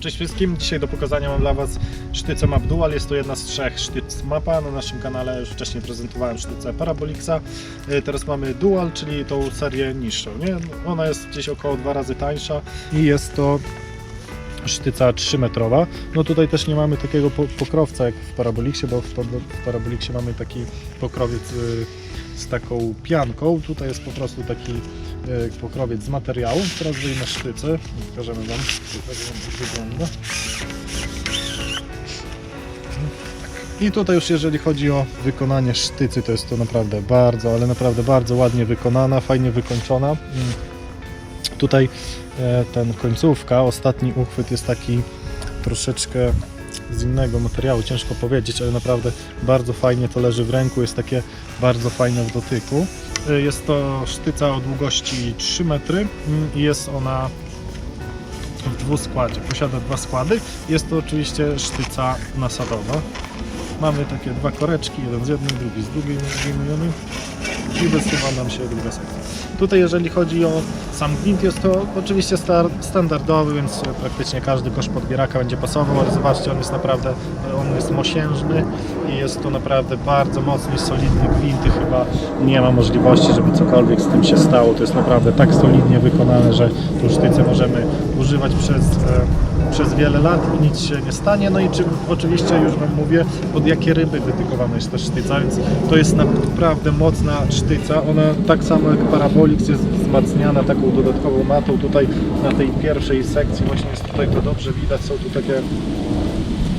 Cześć wszystkim, dzisiaj do pokazania mam dla Was sztycę Map Dual. Jest to jedna z trzech sztyc mapa. Na naszym kanale już wcześniej prezentowałem sztycę Parabolixa. E, Teraz mamy Dual, czyli tą serię niższą. Nie? Ona jest gdzieś około dwa razy tańsza i jest to sztyca 3-metrowa. No tutaj też nie mamy takiego po- pokrowca jak w Parabolixie, bo w, w Parabolixie mamy taki pokrowiec y, z taką pianką. Tutaj jest po prostu taki pokrowiec z materiału. Teraz wyjmę sztycę i pokażemy Wam, jak on wygląda. I tutaj już jeżeli chodzi o wykonanie sztycy, to jest to naprawdę bardzo, ale naprawdę bardzo ładnie wykonana, fajnie wykończona. Mm. Tutaj e, ten końcówka, ostatni uchwyt jest taki troszeczkę z innego materiału, ciężko powiedzieć, ale naprawdę bardzo fajnie to leży w ręku, jest takie bardzo fajne w dotyku. E, Jest to sztyca o długości 3 metry mm, i jest ona w dwuskładzie. Posiada dwa składy. Jest to oczywiście sztyca nasadowa. Mamy takie dwa koreczki, jeden z jednej, drugi z drugiej wyjmujemy i wysuwa nam się druga sekcja. Tutaj jeżeli chodzi o sam gwint jest to oczywiście standardowy, więc praktycznie każdy kosz podbieraka będzie pasował, ale zobaczcie, on jest naprawdę, on jest mosiężny i jest to naprawdę bardzo mocny, solidny gwint i chyba nie ma możliwości, żeby cokolwiek z tym się stało. To jest naprawdę tak solidnie wykonane, że tą sztycę możemy używać przez, e, przez wiele lat i nic się nie stanie. No i czy, oczywiście już Wam mówię, pod jakie ryby dedykowana jest ta sztyca, więc to jest naprawdę mocna sztyca. Ona tak samo jak Parabolix jest wzmacniana taką dodatkową matą. Tutaj na tej pierwszej sekcji właśnie jest tutaj to dobrze widać, są tu takie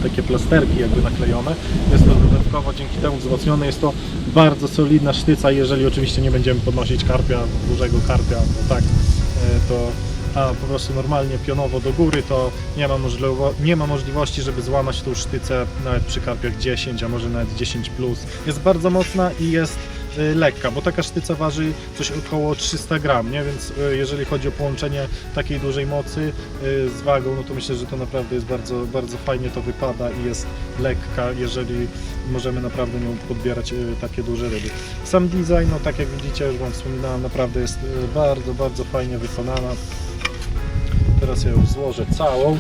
takie plasterki jakby naklejone. Jest to dodatkowo dzięki temu wzmocnione. Jest to bardzo solidna sztyca, jeżeli oczywiście nie będziemy podnosić karpia, dużego karpia, bo tak, e, to a po prostu normalnie pionowo do góry, to nie ma, nie ma możliwości, żeby złamać tą sztycę nawet przy karpiach 10, a może nawet 10 plus. Jest bardzo mocna i jest lekka, bo taka sztyca waży coś około 300 gram, nie? więc y, jeżeli chodzi o połączenie takiej dużej mocy y, z wagą, no to myślę, że to naprawdę jest bardzo, bardzo fajnie to wypada i jest lekka, jeżeli możemy naprawdę nią podbierać y, takie duże ryby. Sam design, no tak jak widzicie, już Wam wspominałem, naprawdę jest y, bardzo, bardzo fajnie wykonana. Teraz ja ją złożę całą.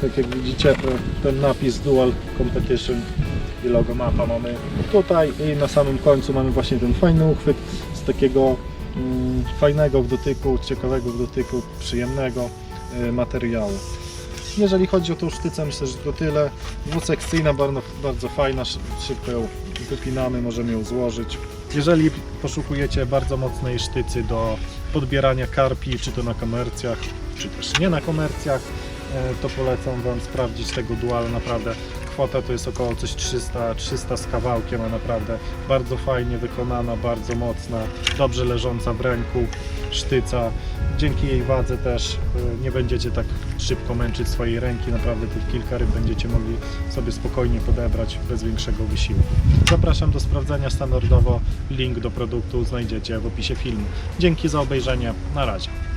Tak jak widzicie, ten napis Dual Competition i logo mapa mamy tutaj i na samym końcu mamy właśnie ten fajny uchwyt z takiego mm, fajnego w dotyku, ciekawego w dotyku, przyjemnego y, materiału. Jeżeli chodzi o tą sztycę, myślę, że to tyle. Dwusekcyjna, bardzo, bardzo fajna, szy- szybko ją wypinamy, możemy ją złożyć. Jeżeli poszukujecie bardzo mocnej sztycy do podbierania karpi, czy to na komercjach, czy też nie na komercjach, e, to polecam Wam sprawdzić tego duala. Naprawdę kwota to jest około coś 300, 300 z kawałkiem, a naprawdę bardzo fajnie wykonana, bardzo mocna, dobrze leżąca w ręku sztyca. Dzięki jej wadze też e, nie będziecie tak szybko męczyć swojej ręki. Naprawdę tych kilka ryb będziecie mogli sobie spokojnie podebrać bez większego wysiłku. Zapraszam do sprawdzenia standardowo. Link do produktu znajdziecie w opisie filmu. Dzięki za obejrzenie. Na razie.